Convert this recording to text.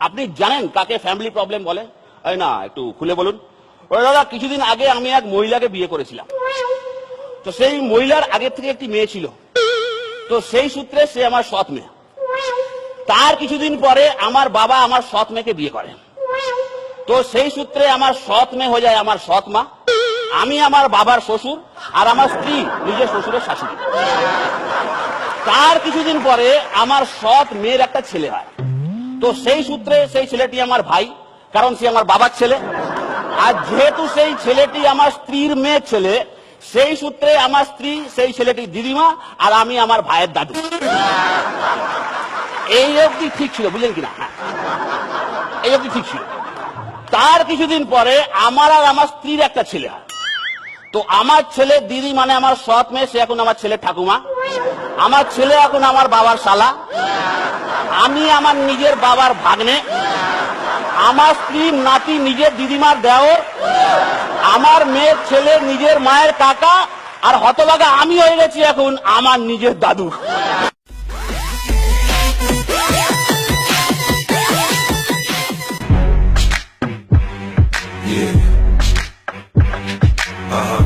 আপনি জানেন কাকে ফ্যামিলি প্রবলেম বলে? এই না, একটু খুলে বলুন। ওই দাদা, কিছুদিন আগে আমি এক মহিলাকে বিয়ে করেছিলাম। তো সেই মহিলার আগের থেকে একটি মেয়ে ছিল। তো সেই সূত্রে সে আমার সৎ মেয়ে। তার কিছুদিন পরে আমার বাবা আমার সৎ মেয়েকে বিয়ে করে। তো সেই সূত্রে আমার সৎ মেয়ে হয়ে যায় আমার সৎ মা। আমি আমার বাবার শ্বশুর আর আমার স্ত্রী নিজের শ্বশুরের শাশুড়ি। তার কিছুদিন পরে আমার সৎ মেয়ের একটা ছেলে হয়। তো সেই সূত্রে সেই ছেলেটি আমার ভাই, কারণ সে আমার বাবার ছেলে। আর যেহেতু সেই ছেলেটি আমার স্ত্রীর মেয়ের ছেলে, সেই সূত্রে আমার স্ত্রী, সেই ছেলেটির দিদিমা, আর আমি আমার ভাইয়ের দাদু। এই অবধি ঠিক ছিল, বুঝলেন কিনা? হ্যাঁ। এই অবধি ঠিক ছিল। তার কিছুদিন পরে আমার আর আমার স্ত্রীর একটা ছেলে হয়। তো আমার ছেলে দিদি মানে আমার সৎ মেয়ে, সে এখন আমার ছেলে ঠাকুমা। আমার ছেলে এখন আমার বাবার শালা। আমি আমার নিজের বাবার ভাগ্নে। আমার স্ত্রী, নাতি, নিজের দিদিমার দেওর। আমার মেয়ের ছেলে, নিজের মায়ের কাকা। আর হতভাগা আমি হয়ে গেছি এখন আমার নিজের দাদু। Yeah. Uh-huh.